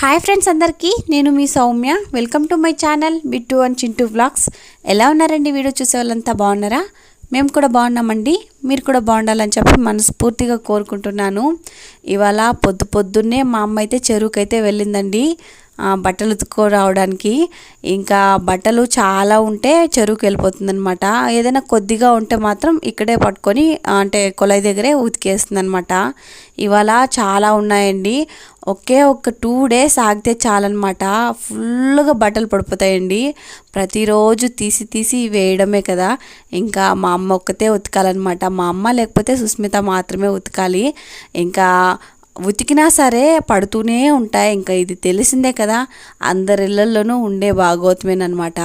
Hi friends అందరికీ నేను మీ Soumya. Welcome to my channel Bittu and Chintu vlogs ఎలా ఉన్నారండి వీడియో చూసే వాళ్ళంతా బాగున్నారా? మేము కూడా బాగున్నామండి. మీరు కూడా బాగుండాలని చెప్పి మనస్ఫూర్తిగా కోరుకుంటున్నాను. ఇవాళ పొద్దు పొద్దున్నే మా అమ్మ అయితే చెరువుకైతే వెళ్ళిందండి. బట్టలు ఉతుక్కో రావడానికి ఇంకా బట్టలు చాలా ఉంటే చెరువుకి వెళ్ళిపోతుంది అనమాట ఏదైనా కొద్దిగా ఉంటే మాత్రం ఇక్కడే పట్టుకొని అంటే కొలాయి దగ్గరే ఉతికేస్తుంది అనమాట ఇవాళ చాలా ఉన్నాయండి. ఒకే ఒక టూ డేస్ ఆగితే చాలన్నమాట. ఫుల్గా బట్టలు పడిపోతాయండి. ప్రతిరోజు తీసి తీసి వేయడమే కదా. ఇంకా మా అమ్మ ఒక్కతే ఉతకాలన్నమాట. మా అమ్మ లేకపోతే సుస్మిత మాత్రమే ఉతకాలి. ఇంకా ఉతికినా సరే పడుతూనే ఉంటాయి. ఇంకా ఇది తెలిసిందే కదా అందరిళ్ళల్లోనూ ఉండే భాగోతమేనమాట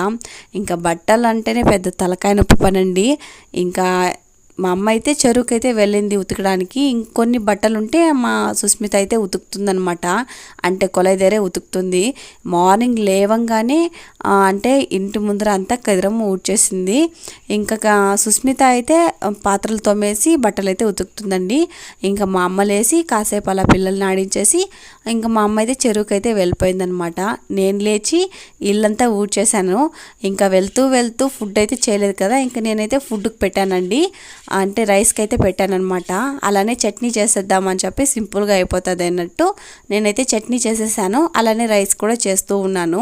ఇంకా బట్టలు అంటేనే పెద్ద తలకాయ నొప్పి పనండి. ఇంకా మా అమ్మ అయితే చెరువుకైతే వెళ్ళింది ఉతకడానికి. ఇంకొన్ని బట్టలు ఉంటే మా సుస్మిత అయితే ఉతుకుతుందనమాట అంటే కొలైదేరే ఉతుకుతుంది. మార్నింగ్ లేవంగానే అంటే ఇంటి ముందర అంతా కదిరం ఊడ్చేసింది. ఇంకా సుస్మిత అయితే పాత్రలు తోమేసి బట్టలు అయితే ఉతుకుతుందండి. ఇంకా మా అమ్మ లేసి కాసేపు అలా పిల్లల్ని ఆడించేసి ఇంకా మా అమ్మ అయితే చెరువుకైతే వెళ్ళిపోయిందనమాట నేను లేచి ఇల్లంతా ఊడ్చేసాను ఇంకా వెళ్తూ వెళ్తూ ఫుడ్ అయితే చేయలేదు కదా. ఇంకా నేనైతే ఫుడ్కి పెట్టానండి. అంటే రైస్కి అయితే పెట్టానమాట అలానే చట్నీ చేసేద్దామని చెప్పి సింపుల్గా అయిపోతుంది అన్నట్టు నేనైతే చట్నీ చేసేసాను. అలానే రైస్ కూడా చేస్తూ ఉన్నాను.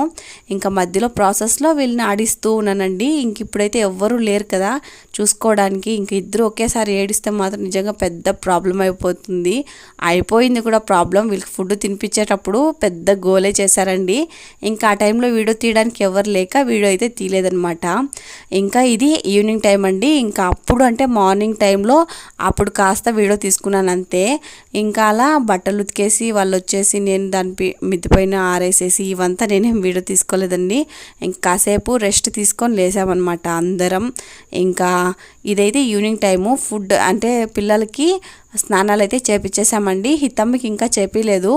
ఇంకా మధ్యలో ప్రాసెస్లో వీళ్ళని ఆడిస్తూ ఉన్నానండి. ఇంక ఇప్పుడైతే ఎవ్వరూ లేరు కదా చూసుకోవడానికి. ఇంక ఇద్దరు ఒకేసారి ఏడిస్తే మాత్రం నిజంగా పెద్ద ప్రాబ్లం అయిపోతుంది. అయిపోయింది కూడా ప్రాబ్లం వీళ్ళకి ఫుడ్ తినిపించేటప్పుడు పెద్ద గోలే చేశారండి. ఇంకా ఆ టైంలో వీడియో తీయడానికి ఎవరు లేక వీడియో అయితే తీయలేదనమాట ఇంకా ఇది ఈవినింగ్ టైం అండి. ఇంకా అప్పుడు అంటే మార్నింగ్ టైంలో అప్పుడు కాస్త వీడియో తీసుకున్నాను అంతే. ఇంకా అలా బట్టలు ఉతికేసి వాళ్ళు వచ్చేసి నేను దాని మిద్దిపైన ఆరేసేసి ఇవంతా నేనేం వీడియో తీసుకోలేదండి. ఇంకా కాసేపు రెస్ట్ తీసుకొని లేసామన్నమాట అందరం. ఇంకా ఇదైతే ఈవినింగ్ టైము ఫుడ్ అంటే పిల్లలకి స్నానాలు అయితే చేపించేసామండి హితమ్మకి ఇంకా చేపిలేదు.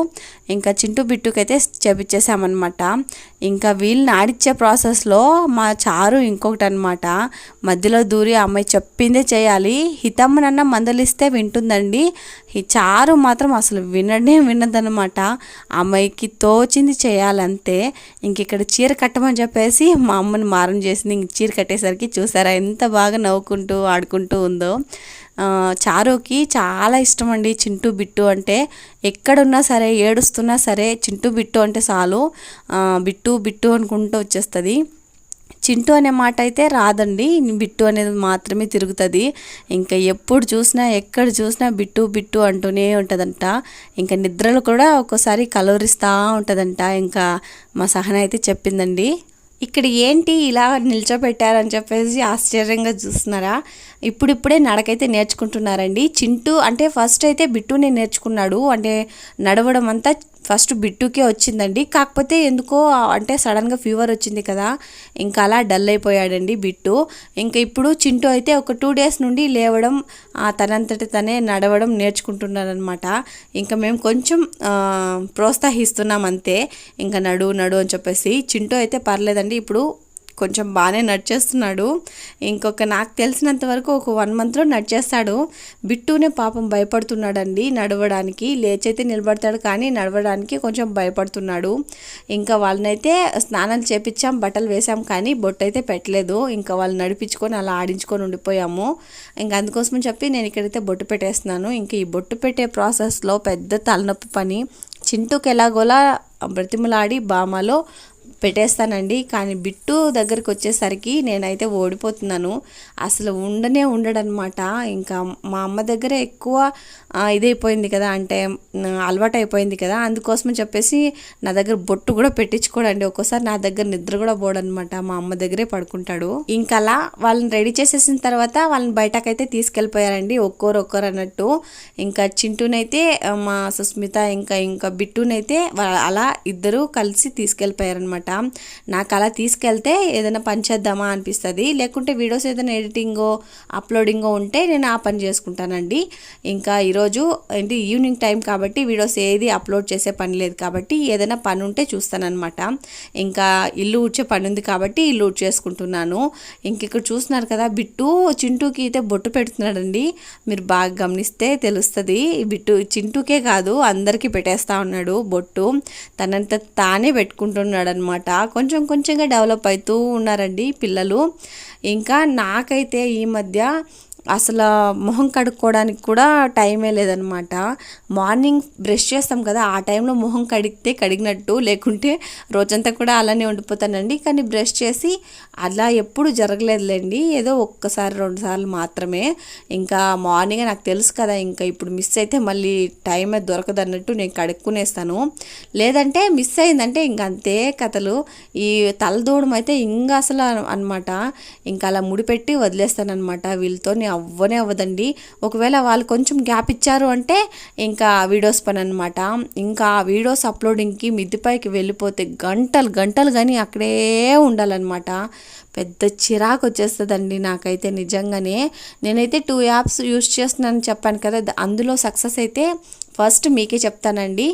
ఇంకా చింటూ బిట్టుకైతే చేపించేసామన్నమాట ఇంకా వీళ్ళని ఆడిచ్చే ప్రాసెస్లో మా చారు ఇంకొకటి అనమాట మధ్యలో దూరి అమ్మాయి చెప్పిందే చేయాలి. హితమ్మనన్న మందలిస్తే వింటుందండి. ఈ చారు మాత్రం అసలు వినడే వినదనమాట అమ్మాయికి తోచింది చేయాలంతే. ఇంక ఇక్కడ చీర కట్టమని చెప్పేసి మా అమ్మని మారం చేసింది. ఇంక చీర కట్టేసరికి చూసారా ఎంత బాగా నవ్వుకుంటూ ఆడుకుంటూ ఉందో. చారుకి చాలా ఇష్టం అండి చింటూ బిట్టు అంటే. ఎక్కడున్నా సరే ఏడుస్తున్నా సరే చింటూ బిట్టు అంటే చాలు. బిట్టు బిట్టు అనుకుంటూ వచ్చేస్తుంది. చింటూ అనే మాట అయితే రాదండి. బిట్టు అనేది మాత్రమే తిరుగుతుంది. ఇంకా ఎప్పుడు చూసినా ఎక్కడ చూసినా బిట్టు బిట్టు అంటూనే ఉంటుందంట. ఇంకా నిద్రలు కూడా ఒక్కోసారి కలవరిస్తూ ఉంటుందంట. ఇంకా మా సహన అయితే చెప్పిందండి. ఇక్కడ ఏంటి ఇలా నిల్చోబెట్టారని చెప్పేసి ఆశ్చర్యంగా చూస్తున్నారా? ఇప్పుడిప్పుడే నడకైతే నేర్చుకుంటున్నారండి. చింటూ అంటే ఫస్ట్ అయితే బిట్టునే నేర్చుకున్నాడు. అంటే నడవడం అంతా ఫస్ట్ బిట్టుకే వచ్చిందండి. కాకపోతే ఎందుకో అంటే సడన్గా ఫీవర్ వచ్చింది కదా. ఇంకా అలా డల్ అయిపోయాడండి బిట్టు. ఇంకా ఇప్పుడు చింటూ అయితే ఒక టూ డేస్ నుండి లేవడం ఆ, తనంతట తనే నడవడం నేర్చుకుంటున్నారనమాట ఇంకా మేము కొంచెం ప్రోత్సహిస్తున్నాం అంతే. ఇంకా నడు నడు అని చెప్పేసి. చింటూ అయితే పర్లేదండి. ఇప్పుడు కొంచెం బాగానే నడిచేస్తున్నాడు. ఇంకొక నాకు తెలిసినంత వరకు ఒక వన్ మంత్లో నడిచేస్తాడు. బిట్టునే పాపం భయపడుతున్నాడండి నడవడానికి. లేచైతే నిలబడతాడు కానీ నడవడానికి కొంచెం భయపడుతున్నాడు. ఇంకా వాళ్ళనైతే స్నానం చేపించాం బట్టలు వేసాం కానీ బొట్టు అయితే పెట్టలేదు. ఇంకా వాళ్ళు నడిపించుకొని అలా ఆడించుకొని ఉండిపోయాము. ఇంకా అందుకోసం చెప్పి నేను ఇక్కడైతే బొట్టు పెట్టేస్తున్నాను. ఇంకా ఈ బొట్టు పెట్టే ప్రాసెస్లో పెద్ద తలనొప్పి పని. చింటూకి ఎలాగోలా బ్రతిమలాడి బామలో పెట్టేస్తానండి. కానీ బిట్టు దగ్గరికి వచ్చేసరికి నేనైతే ఓడిపోతున్నాను. అసలు ఉండనే ఉండడనమాట ఇంకా మా అమ్మ దగ్గర ఎక్కువ ఇదైపోయింది కదా అంటే అలవాటు అయిపోయింది కదా అందుకోసం చెప్పేసి నా దగ్గర బొట్టు కూడా పెట్టించుకోడండి. ఒక్కోసారి నా దగ్గర నిద్ర కూడా పోడనమాట మా అమ్మ దగ్గరే పడుకుంటాడు. ఇంకా అలా వాళ్ళని రెడీ చేసేసిన తర్వాత వాళ్ళని బయటకైతే తీసుకెళ్ళిపోయారండి. ఒక్కోరు ఒక్కోరు అన్నట్టు. ఇంకా చింటూనైతే మా సుస్మిత ఇంకా ఇంకా బిట్టునైతే అలా ఇద్దరు కలిసి తీసుకెళ్ళిపోయారనమాట నాకు అలా తీసుకెళ్తే ఏదైనా పని చేద్దామా అనిపిస్తుంది. లేకుంటే వీడియోస్ ఏదైనా ఎడిటింగో అప్లోడింగో ఉంటే నేను ఆ పని చేసుకుంటానండి. ఇంకా ఈరోజు ఏంటి ఈవినింగ్ టైం కాబట్టి వీడియోస్ ఏది అప్లోడ్ చేసే పని లేదు కాబట్టి ఏదైనా పని ఉంటే చూస్తానమాట ఇంకా ఇల్లు ఊడ్చే పని ఉంది కాబట్టి ఇల్లు ఊడ్చేసుకుంటున్నాను ఇంక ఇక్కడ చూస్తున్నారు కదా బిట్టు చింటూకి అయితే బొట్టు పెడుతున్నాడండి. మీరు బాగా గమనిస్తే తెలుస్తుంది. బిట్టు చింటూకే కాదు అందరికీ పెట్టేస్తా ఉన్నాడు బొట్టు. తనంత తానే పెట్టుకుంటున్నాడు అనమాట కొంచెం కొంచెంగా డెవలప్ అవుతూ ఉన్నారండి పిల్లలు. ఇంకా నాకైతే ఈ మధ్య అసలు మొహం కడుక్కోవడానికి కూడా టైమే లేదనమాట మార్నింగ్ బ్రష్ చేస్తాం కదా ఆ టైంలో మొహం కడిగితే కడిగినట్టు లేకుంటే రోజంతా కూడా అలానే ఉండిపోతానండి. కానీ బ్రష్ చేసి అలా ఎప్పుడు జరగలేదులేండి ఏదో ఒక్కసారి రెండు సార్లు మాత్రమే. ఇంకా మార్నింగ్ నాకు తెలుసు కదా ఇంకా ఇప్పుడు మిస్ అయితే మళ్ళీ టైమే దొరకదు అన్నట్టు నేను కడుక్కునేస్తాను. లేదంటే మిస్ అయిందంటే ఇంక అంతే కథలు. ఈ తలదూడం అయితే ఇంకా అసలు అనమాట ఇంకా అలా ముడిపెట్టి వదిలేస్తాను అనమాట వీళ్ళతో అవ్వనే అవ్వదండి. ఒకవేళ వాళ్ళు కొంచెం గ్యాప్ ఇచ్చారు అంటే ఇంకా వీడియోస్ పని అనమాట ఇంకా ఆ వీడియోస్ అప్లోడింగ్కి మిద్దిపైకి వెళ్ళిపోతే గంటలు గంటలు కానీ అక్కడే ఉండాలన్నమాట. పెద్ద చిరాకు వచ్చేస్తుందండి నాకైతే నిజంగానే. నేనైతే టూ యాప్స్ యూస్ చేస్తున్నానని చెప్పాను కదా అందులో సక్సెస్ అయితే ఫస్ట్ మీకే చెప్తానండి.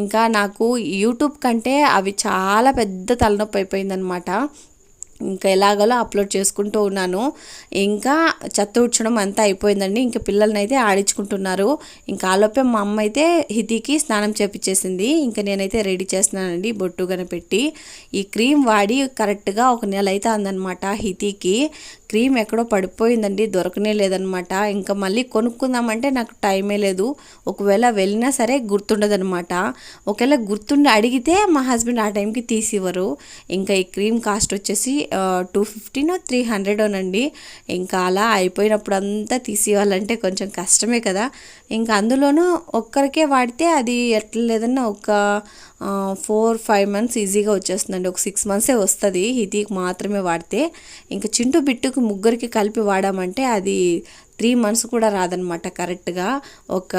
ఇంకా నాకు యూట్యూబ్ కంటే అవి చాలా పెద్ద తలనొప్పి అయిపోయిందనమాట ఇంకా ఎలాగలో అప్లోడ్ చేసుకుంటూ ఉన్నాను. ఇంకా చెత్త ఉడ్చడం అంతా అయిపోయిందండి. ఇంకా పిల్లల్ని అయితే ఆడించుకుంటున్నారు. ఇంకా ఆలోపే మా అమ్మ అయితే హితికి స్నానం చేపించేసింది ఇంకా నేనైతే రెడీ చేస్తున్నానండి బొట్టు పెట్టి ఈ క్రీమ్ వాడి కరెక్ట్గా ఒక నెల అయితే అందనమాట హితికి. క్రీమ్ ఎక్కడో పడిపోయిందండి దొరకనే లేదనమాట ఇంకా మళ్ళీ కొనుక్కుందామంటే నాకు టైమే లేదు. ఒకవేళ వెళ్ళినా సరే గుర్తుండదనమాట ఒకవేళ గుర్తుండి అడిగితే మా హస్బెండ్ ఆ టైంకి తీసివ్వరు. ఇంకా ఈ క్రీమ్ కాస్ట్ వచ్చేసి టూ ఫిఫ్టీన్ త్రీ హండ్రెడ్నండి ఇంకా అలా అయిపోయినప్పుడు అంతా తీసివ్వాలంటే కొంచెం కష్టమే కదా. ఇంకా అందులోనూ ఒక్కరికే వాడితే అది ఎట్లా లేదన్నా ఒక ఫోర్ ఫైవ్ మంత్స్ ఈజీగా వచ్చేస్తుందండి. ఒక సిక్స్ మంత్సే వస్తుంది. హితీకి మాత్రమే వాడితే. ఇంకా చింటూ బిట్టు బిట్టుకు ముగ్గురికి కలిపి వాడామంటే అది త్రీ మంత్స్ కూడా రాదనమాట కరెక్ట్గా. ఒక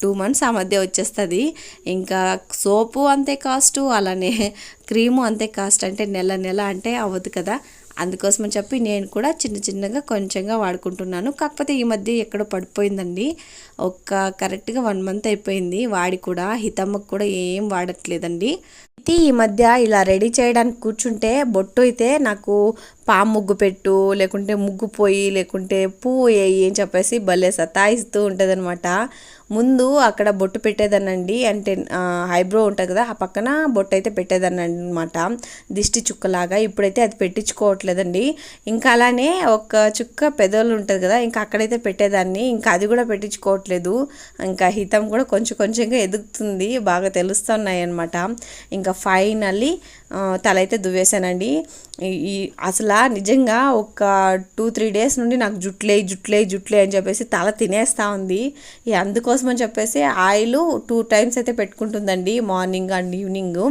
టూ మంత్స్ ఆ మధ్య వచ్చేస్తుంది. ఇంకా సోపు అంతే కాస్ట్ అలానే క్రీము అంతే కాస్ట్ అంటే నెల నెల అంటే అవ్వదు కదా. అందుకోసమని చెప్పి నేను కూడా చిన్న చిన్నగా కొంచెంగా వాడుకుంటున్నాను. కాకపోతే ఈ మధ్య ఎక్కడో పడిపోయిందండి. ఒక కరెక్ట్గా వన్ మంత్ అయిపోయింది వాడి కూడా. హితమ్మకు కూడా ఏం వాడట్లేదండి. ఈ మధ్య ఇలా రెడీ చేయడానికి కూర్చుంటే బొట్టు అయితే నాకు పాము ముగ్గు పెట్టు లేకుంటే ముగ్గు పోయి లేకుంటే పువ్వు వేయి అని చెప్పేసి భలే సతాయిస్తూ ఉంటుంది అనమాట ముందు అక్కడ బొట్టు పెట్టేదానండి అంటే ఐబ్రో ఉంటుంది కదా ఆ పక్కన బొట్టు అయితే పెట్టేదాన్ని అనమాట దిష్టి చుక్కలాగా. ఇప్పుడైతే అది పెట్టించుకోవట్లేదండి. ఇంకా అలానే ఒక చుక్క పెదవులు ఉంటుంది కదా ఇంకా అక్కడైతే పెట్టేదాన్ని. ఇంకా అది కూడా పెట్టించుకోవట్లేదు. ఇంకా హితం కూడా కొంచెం కొంచెంగా ఎదుగుతుంది. బాగా తెలుస్తున్నాయి అనమాట ఇంకా ఫైనల్లీ తల అయితే దువ్వేశానండి. ఈ అసలు నిజంగా ఒక టూ త్రీ డేస్ నుండి నాకు జుట్లే జుట్లే జుట్లే అని చెప్పేసి తల తినేస్తూ ఉంది. అందుకోసం అని చెప్పేసి ఆయిల్ టూ టైమ్స్ అయితే పెట్టుకుంటుందండి మార్నింగ్ అండ్ ఈవినింగ్.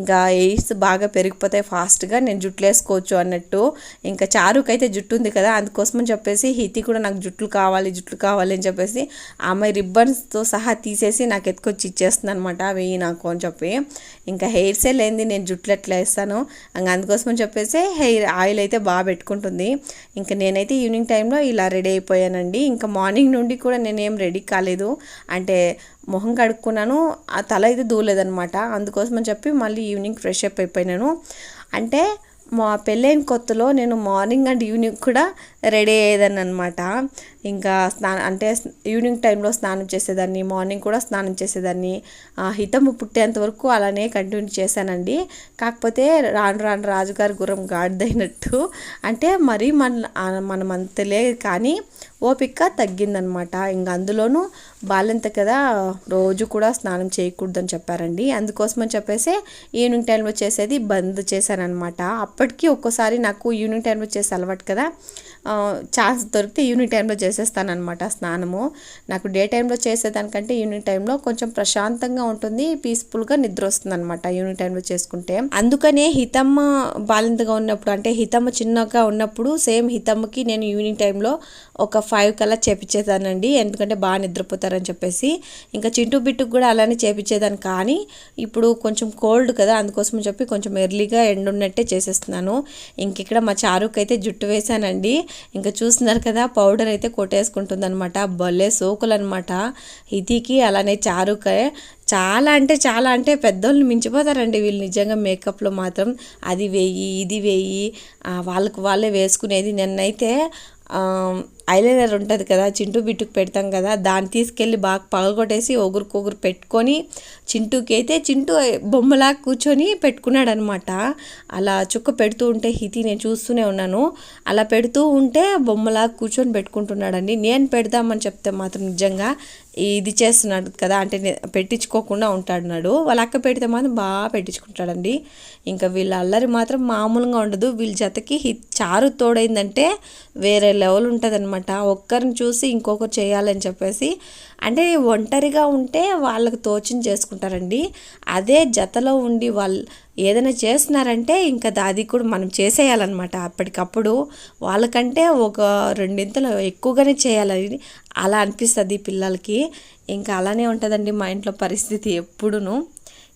ఇంకా ఎయిర్స్ బాగా పెరిగిపోతాయి ఫాస్ట్గా నేను జుట్లు వేసుకోవచ్చు అన్నట్టు. ఇంకా చారుకు అయితే జుట్టు ఉంది కదా అందుకోసం అని చెప్పేసి హితి కూడా నాకు జుట్లు కావాలి జుట్లు కావాలి అని చెప్పేసి ఆమె రిబ్బన్స్తో సహా తీసేసి నాకు ఎత్తుకొచ్చి ఇచ్చేస్తుంది అనమాట అవి నాకు అని చెప్పి. ఇంకా హెయిర్సే లేనిది నేను జుట్లు ఎట్లా వేస్తాను. ఇంకా అందుకోసం చెప్పేసి హెయిర్ ఆయిల్ అయితే బాగా పెట్టుకుంటుంది. ఇంకా నేనైతే ఈవినింగ్ టైంలో ఇలా రెడీ అయిపోయానండి. ఇంకా మార్నింగ్ నుండి కూడా నేనేం రెడీ కాలేదు. అంటే మొహం కడుక్కున్నాను ఆ తల అయితే దూలేదనమాట అందుకోసం అని చెప్పి మళ్ళీ ఈవినింగ్ ఫ్రెష్ అప్ అయిపోయినాను. అంటే మా పెళ్ళైన కొత్తలో నేను మార్నింగ్ అండ్ ఈవినింగ్ కూడా రెడీ అయ్యేదాన్ని అనమాట ఇంకా స్నానం అంటే ఈవినింగ్ టైంలో స్నానం చేసేదాన్ని మార్నింగ్ కూడా స్నానం చేసేదాన్ని. హితము పుట్టేంత వరకు అలానే కంటిన్యూ చేశానండి. కాకపోతే రాను రాను రాజుగారి గుర్రం గాడిదైనట్టు. అంటే మరీ మన మనమంతలే కానీ ఓపిక తగ్గిందనమాట. ఇంకా అందులోనూ బాలెంత కదా రోజు కూడా స్నానం చేయకూడదని చెప్పారండి. అందుకోసమని చెప్పేసి ఈవినింగ్ టైంలో చేసేది బంద్ చేశానమాట అప్పటికి ఒక్కోసారి నాకు ఈవినింగ్ టైంలో చేసే అలవాటు కదా ఛాన్స్ దొరికితే ఈవినింగ్ టైంలో చేసేస్తానమాట స్నానము. నాకు డే టైంలో చేసేదానికంటే ఈవినింగ్ టైంలో కొంచెం ప్రశాంతంగా ఉంటుంది పీస్ఫుల్గా నిద్ర వస్తుంది అనమాట ఈవినింగ్ టైంలో చేసుకుంటే. అందుకనే హితమ్మ బాలింతగా ఉన్నప్పుడు అంటే హితమ్మ చిన్నగా ఉన్నప్పుడు సేమ్ హితమ్మకి నేను ఈవినింగ్ టైంలో ఒక ఫైవ్ కల్లా చేపించేదానండి ఎందుకంటే బాగా నిద్రపోతారని చెప్పేసి. ఇంకా చింటూ బిట్టుకు కూడా అలానే చేపించేదాన్ని కానీ ఇప్పుడు కొంచెం కోల్డ్ కదా అందుకోసం చెప్పి కొంచెం ఎర్లీగా ఎండున్నట్టే చేసేస్తున్నాను. ఇంక ఇక్కడ మా చారుకు అయితే జుట్టు వేశానండి. ఇంకా చూస్తున్నారు కదా పౌడర్ అయితే కొట్టేసుకుంటుంది అనమాట భలే సోకులు అనమాట ఇదికి అలానే చారుకే. చాలా అంటే చాలా అంటే పెద్దోళ్ళు మించిపోతారండి వీళ్ళు నిజంగా మేకప్లో మాత్రం. అది వేయి ఇది వేయి. వాళ్ళకు వాళ్ళే వేసుకునేది. నిన్నైతే ఐలైనర్ ఉంటుంది కదా చింటూ బిట్టుకు పెడతాం కదా దాన్ని తీసుకెళ్ళి బాగా పగలగొట్టేసి ఒగురుకొగురు పెట్టుకొని చింటూకి అయితే చింటూ బొమ్మలా కూర్చొని పెట్టుకున్నాడు అనమాట అలా చుక్క పెడుతూ ఉంటే హితి నేను చూస్తూనే ఉన్నాను. అలా పెడుతూ ఉంటే బొమ్మలా కూర్చొని పెట్టుకుంటున్నాడండి. నేను పెడదామని చెప్తే మాత్రం నిజంగా ఇది చేస్తున్నాడు కదా అంటే పెట్టించుకోకుండా ఉంటాడున్నాడు. వాళ్ళ అక్క పెడితే మాత్రం బాగా పెట్టించుకుంటాడండి. ఇంకా వీళ్ళ అల్లరి మాత్రం మామూలుగా ఉండదు. వీళ్ళ జతకి చారు తోడైందంటే వేరే లెవెల్ ఉంటుంది అనమాట ఒక్కరిని చూసి ఇంకొకరు చేయాలని చెప్పేసి. అంటే ఒంటరిగా ఉంటే వాళ్ళకు తోచని చేసుకుంటారండి. అదే జతలో ఉండి వాళ్ళు ఏదైనా చేస్తున్నారంటే ఇంకా అది కూడా మనం చేసేయాలన్నమాట. అప్పటికప్పుడు వాళ్ళకంటే ఒక రెండింతలు ఎక్కువగానే చేయాలని అలా అనిపిస్తుంది పిల్లలకి. ఇంకా అలానే ఉంటుందండి మా ఇంట్లో పరిస్థితి ఎప్పుడును.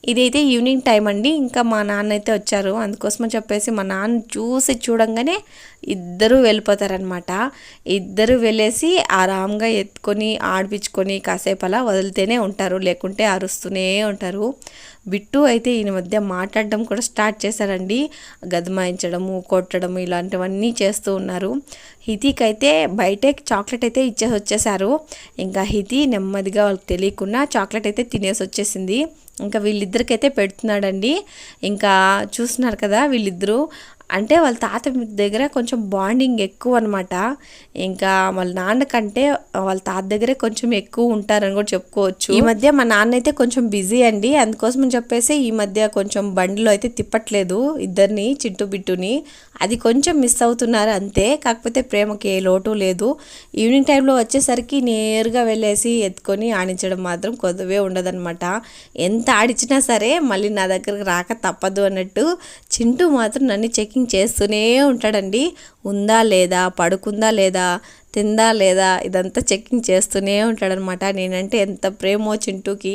ఇదైతే ఈవినింగ్ టైం అండి. ఇంకా మా నాన్న అయితే వచ్చారు. అందుకోసమని చెప్పేసి మా నాన్న చూసి చూడంగానే ఇద్దరూ వెళ్ళిపోతారనమాట ఇద్దరు వెళ్ళేసి ఆరాంగా ఎత్తుకొని ఆడిపించుకొని కాసేపు అలా వదిలితేనే ఉంటారు. లేకుంటే అరుస్తూనే ఉంటారు. బిట్టు అయితే ఈయన మధ్య మాట్లాడడం కూడా స్టార్ట్ చేశారండి. గదమాయించడము కొట్టడము ఇలాంటివన్నీ చేస్తూ ఉన్నారు. హితీక్ అయితే బయటే చాక్లెట్ అయితే ఇచ్చేసి వచ్చేసారు ఇంకా హితి నెమ్మదిగా వాళ్ళకి తెలియకుండా చాక్లెట్ అయితే తినేసి వచ్చేసింది. ఇంకా వీళ్ళిద్దరికైతే పెడుతున్నాడండి. ఇంకా చూస్తున్నారు కదా వీళ్ళిద్దరూ. అంటే వాళ్ళ తాత దగ్గర కొంచెం బాండింగ్ ఎక్కువ అనమాట ఇంకా వాళ్ళ నాన్న కంటే వాళ్ళ తాత దగ్గరే కొంచెం ఎక్కువ ఉంటారని కూడా చెప్పుకోవచ్చు. ఈ మధ్య మా నాన్న అయితే కొంచెం బిజీ అండి. అందుకోసం చెప్పేసి ఈ మధ్య కొంచెం బండిలో అయితే తిప్పట్లేదు ఇద్దరిని చిట్టు బిట్టుని. అది కొంచెం మిస్ అవుతున్నారు అంతే. కాకపోతే ప్రేమకి ఏ లోటు లేదు. ఈవినింగ్ టైంలో వచ్చేసరికి నేరుగా వెళ్ళేసి ఎత్తుకొని ఆడించడం మాత్రం కొద్దివే ఉండదన్నమాట. ఎంత ఆడించినా సరే మళ్ళీ నా దగ్గరకు రాక తప్పదు అన్నట్టు. చింటూ మాత్రం నన్ను చెకింగ్ చేస్తూనే ఉంటాడండి. ఉందా లేదా పడుకుందా లేదా తిందా లేదా ఇదంతా చెక్కింగ్ చేస్తూనే ఉంటాడనమాట. నేనంటే ఎంత ప్రేమో చింటూకి.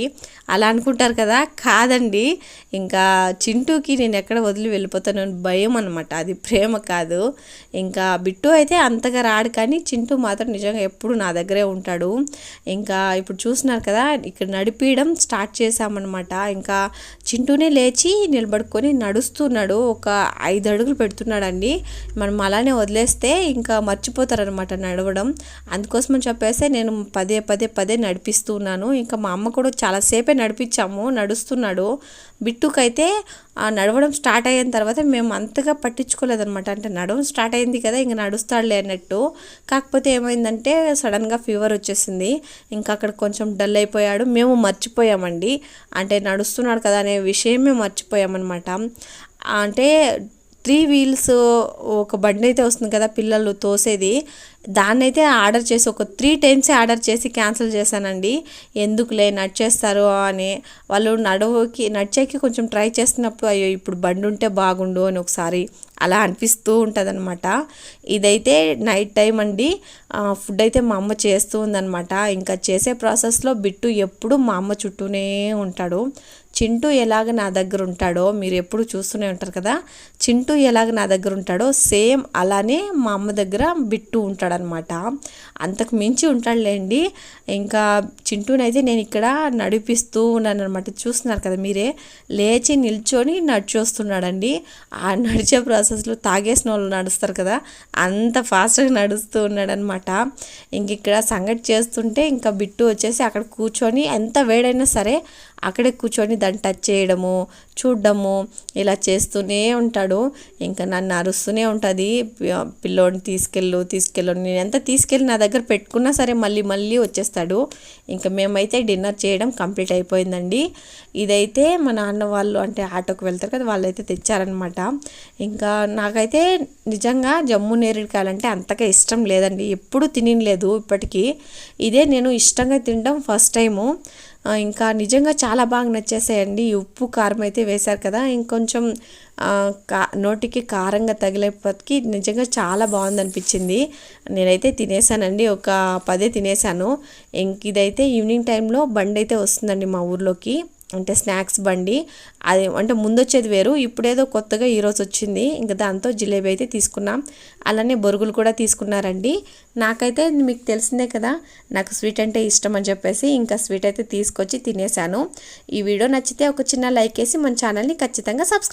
అలా అనుకుంటారు కదా కాదండి. ఇంకా చింటూకి నేను ఎక్కడ వదిలి వెళ్ళిపోతాను భయం అనమాట. అది ప్రేమ కాదు. ఇంకా బిట్టు అయితే అంతగా రాడు కానీ చింటూ మాత్రం నిజంగా ఎప్పుడు నా దగ్గరే ఉంటాడు. ఇంకా ఇప్పుడు చూస్తున్నారు కదా ఇక్కడ నడిపించడం స్టార్ట్ చేశామన్నమాట ఇంకా చింటూనే లేచి నిలబడుకొని నడుస్తున్నాడు. ఒక ఐదు అడుగులు పెడుతున్నాడండి. మనం అలానే వదిలేస్తే ఇంకా మర్చిపోతారనమాట నడవడం. అందుకోసమని చెప్పేసి నేను పదే పదే పదే నడిపిస్తూ ఉన్నాను ఇంకా మా అమ్మ కూడా చాలాసేపే నడిపించాము నడుస్తున్నాడు. బిట్టుకైతే నడవడం స్టార్ట్ అయిన తర్వాత మేము అంతగా పట్టించుకోలేదనమాట అంటే నడవడం స్టార్ట్ అయింది కదా ఇంకా నడుస్తాడులే అన్నట్టు. కాకపోతే ఏమైందంటే సడన్గా ఫీవర్ వచ్చేసింది. ఇంకా అక్కడ కొంచెం డల్ అయిపోయాడు. మేము మర్చిపోయామండి. అంటే నడుస్తున్నాడు కదా అనే విషయమే మర్చిపోయామన్నమాట. అంటే త్రీ వీల్స్ ఒక బండి అయితే వస్తుంది కదా పిల్లలు తోసేది. దాన్ని అయితే ఆర్డర్ చేసి ఒక త్రీ టైమ్స్ ఆర్డర్ చేసి క్యాన్సిల్ చేశానండి. ఎందుకులే నడిచేస్తారు అని. వాళ్ళు నడవకి నడిచేకి కొంచెం ట్రై చేస్తున్నప్పుడు అయ్యో ఇప్పుడు బండి ఉంటే బాగుండు అని ఒకసారి అలా అనిపిస్తూ ఉంటుంది అనమాట ఇదైతే నైట్ టైం అండి. ఫుడ్ అయితే మా అమ్మ చేస్తూ ఉందనమాట ఇంకా చేసే ప్రాసెస్లో బిట్టు ఎప్పుడు మా అమ్మ చుట్టూనే ఉంటాడు. చింటూ ఎలాగ నా దగ్గర ఉంటాడో మీరు ఎప్పుడు చూస్తూనే ఉంటారు కదా చింటూ ఎలాగ నా దగ్గర ఉంటాడో సేమ్ అలానే మా అమ్మ దగ్గర బిట్టు ఉంటాడనమాట అంతకు మించి ఉంటాడులేండి. ఇంకా చింటూనైతే నేను ఇక్కడ నడిపిస్తూ ఉన్నాను అనమాట చూస్తున్నారు కదా మీరే లేచి నిల్చొని నడిచొస్తున్నాడండి. ఆ నడిచే ప్రాసెస్లో తాగేసిన వాళ్ళు నడుస్తారు కదా అంత ఫాస్ట్గా నడుస్తూ ఉన్నాడనమాట ఇంక ఇక్కడ సంగటి చేస్తుంటే ఇంకా బిట్టు వచ్చేసి అక్కడ కూర్చొని ఎంత వేడైనా సరే అక్కడే కూర్చొని దాన్ని టచ్ చేయడము చూడడము ఇలా చేస్తూనే ఉంటాడు. ఇంకా నన్ను అరుస్తూనే ఉంటుంది. పిల్లోడిని తీసుకెళ్ళు తీసుకెళ్ళు. నేను ఎంత తీసుకెళ్ళి నా దగ్గర పెట్టుకున్నా సరే మళ్ళీ మళ్ళీ వచ్చేస్తాడు. ఇంకా మేమైతే డిన్నర్ చేయడం కంప్లీట్ అయిపోయిందండి. ఇదైతే మా నాన్న వాళ్ళు అంటే ఆటోకి వెళ్తారు కదా వాళ్ళైతే తెచ్చారనమాట ఇంకా నాకైతే నిజంగా జమ్ము నేరేడుకాయలు అంటే అంతగా ఇష్టం లేదండి. ఎప్పుడు తినలేదు ఇప్పటికీ. ఇదే నేను ఇష్టంగా తినడం ఫస్ట్ టైము. ఇంకా నిజంగా చాలా బాగా నచ్చేసాయండి. ఉప్పు కారం అయితే వేశారు కదా ఇంకొంచెం కా నోటికి కారంగా తగిలేపటికి నిజంగా చాలా బాగుంది అనిపించింది నేనైతే తినేసానండి ఒక పదే తినేసాను ఇంక ఇదైతే ఈవినింగ్ టైంలో బండి అయితే వస్తుందండి మా ఊర్లోకి. అంటే స్నాక్స్ బండి అది అంటే ముందు వచ్చేది వేరు. ఇప్పుడేదో కొత్తగా ఈరోజు వచ్చింది. ఇంకా దాంతో జిలేబీ అయితే తీసుకున్నాం. అలానే బొరుగులు కూడా తీసుకున్నారండి. నాకైతే మీకు తెలిసిందే కదా నాకు స్వీట్ అంటే ఇష్టం అని చెప్పేసి ఇంకా స్వీట్ అయితే తీసుకొచ్చి తినేసాను. ఈ వీడియో నచ్చితే ఒక చిన్న లైక్ వేసి మన ఛానల్ని ఖచ్చితంగా సబ్స్క్రైబ్